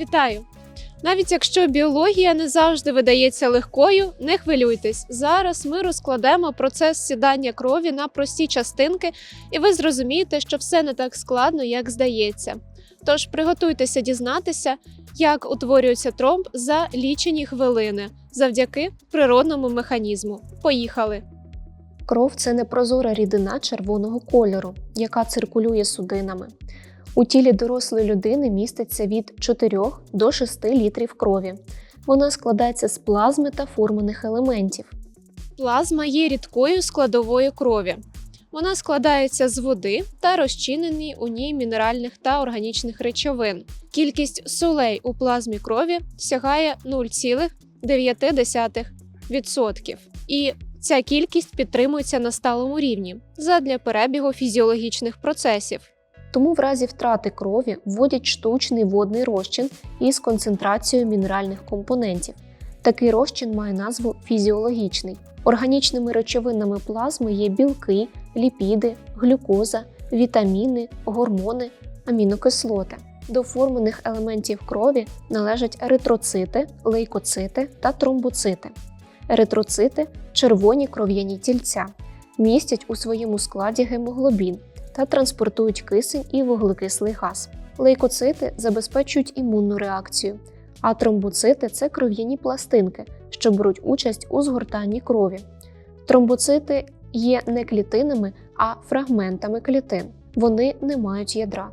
Вітаю! Навіть якщо біологія не завжди видається легкою, не хвилюйтесь. Зараз ми розкладемо процес сідання крові на прості частинки, і ви зрозумієте, що все не так складно, як здається. Тож приготуйтеся дізнатися, як утворюється тромб за лічені хвилини завдяки природному механізму. Поїхали! Кров це непрозора рідина червоного кольору, яка циркулює судинами. У тілі дорослої людини міститься від 4 до 6 літрів крові. Вона складається з плазми та формених елементів. Плазма є рідкою складовою крові. Вона складається з води та розчинені у ній мінеральних та органічних речовин. Кількість солей у плазмі крові сягає 0,9%. І ця кількість підтримується на сталому рівні задля перебігу фізіологічних процесів. Тому в разі втрати крові вводять штучний водний розчин із концентрацією мінеральних компонентів. Такий розчин має назву фізіологічний. Органічними речовинами плазми є білки, ліпіди, глюкоза, вітаміни, гормони, амінокислоти. До формених елементів крові належать еритроцити, лейкоцити та тромбоцити. Еритроцити червоні кров'яні тільця, містять у своєму складі гемоглобін та транспортують кисень і вуглекислий газ. Лейкоцити забезпечують імунну реакцію, а тромбоцити це кров'яні пластинки, що беруть участь у згортанні крові. Тромбоцити є не клітинами, а фрагментами клітин. Вони не мають ядра.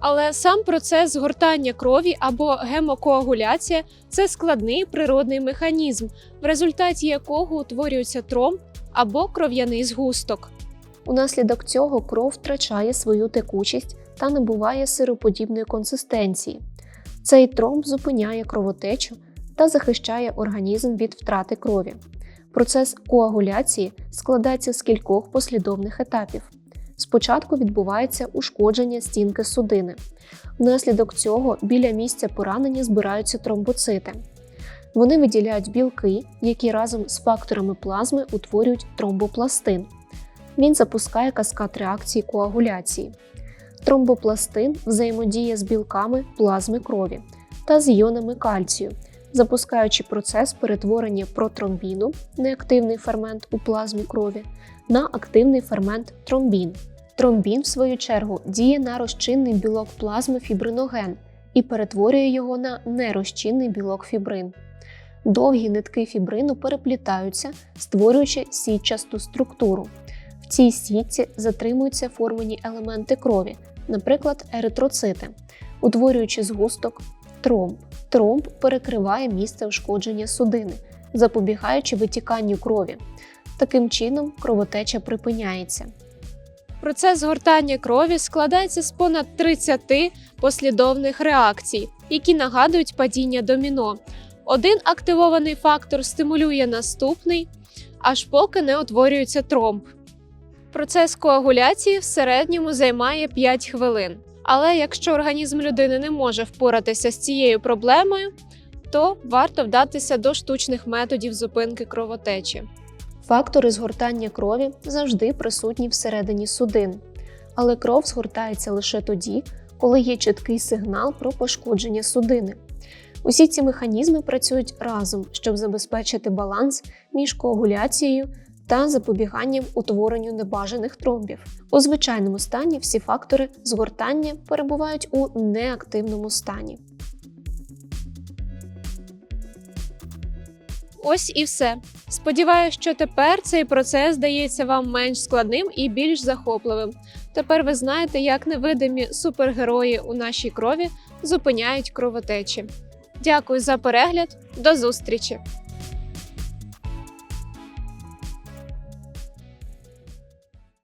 Але сам процес згортання крові або гемокоагуляція це складний природний механізм, в результаті якого утворюється тромб або кров'яний згусток. Унаслідок цього кров втрачає свою текучість та набуває сироподібної консистенції. Цей тромб зупиняє кровотечу та захищає організм від втрати крові. Процес коагуляції складається з кількох послідовних етапів. Спочатку відбувається ушкодження стінки судини. Внаслідок цього біля місця поранення збираються тромбоцити. Вони виділяють білки, які разом з факторами плазми утворюють тромбопластин. Він запускає каскад реакції коагуляції. Тромбопластин взаємодіє з білками плазми крові та з іонами кальцію, запускаючи процес перетворення протромбіну, неактивний фермент у плазмі крові, на активний фермент тромбін. Тромбін, в свою чергу, діє на розчинний білок плазми фібриноген і перетворює його на нерозчинний білок фібрин. Довгі нитки фібрину переплітаються, створюючи сітчасту структуру. В цій сітці затримуються формені елементи крові, наприклад, еритроцити, утворюючи згусток тромб. Тромб перекриває місце ушкодження судини, запобігаючи витіканню крові. Таким чином, кровотеча припиняється. Процес згортання крові складається з понад 30 послідовних реакцій, які нагадують падіння доміно. Один активований фактор стимулює наступний, аж поки не утворюється тромб. Процес коагуляції в середньому займає 5 хвилин. Але якщо організм людини не може впоратися з цією проблемою, то варто вдатися до штучних методів зупинки кровотечі. Фактори згортання крові завжди присутні всередині судин, але кров згортається лише тоді, коли є чіткий сигнал про пошкодження судини. Усі ці механізми працюють разом, щоб забезпечити баланс між коагуляцією та запобіганням утворенню небажаних тромбів. У звичайному стані всі фактори згортання перебувають у неактивному стані. Ось і все. Сподіваюсь, що тепер цей процес здається вам менш складним і більш захопливим. Тепер ви знаєте, як невидимі супергерої у нашій крові зупиняють кровотечі. Дякую за перегляд, до зустрічі!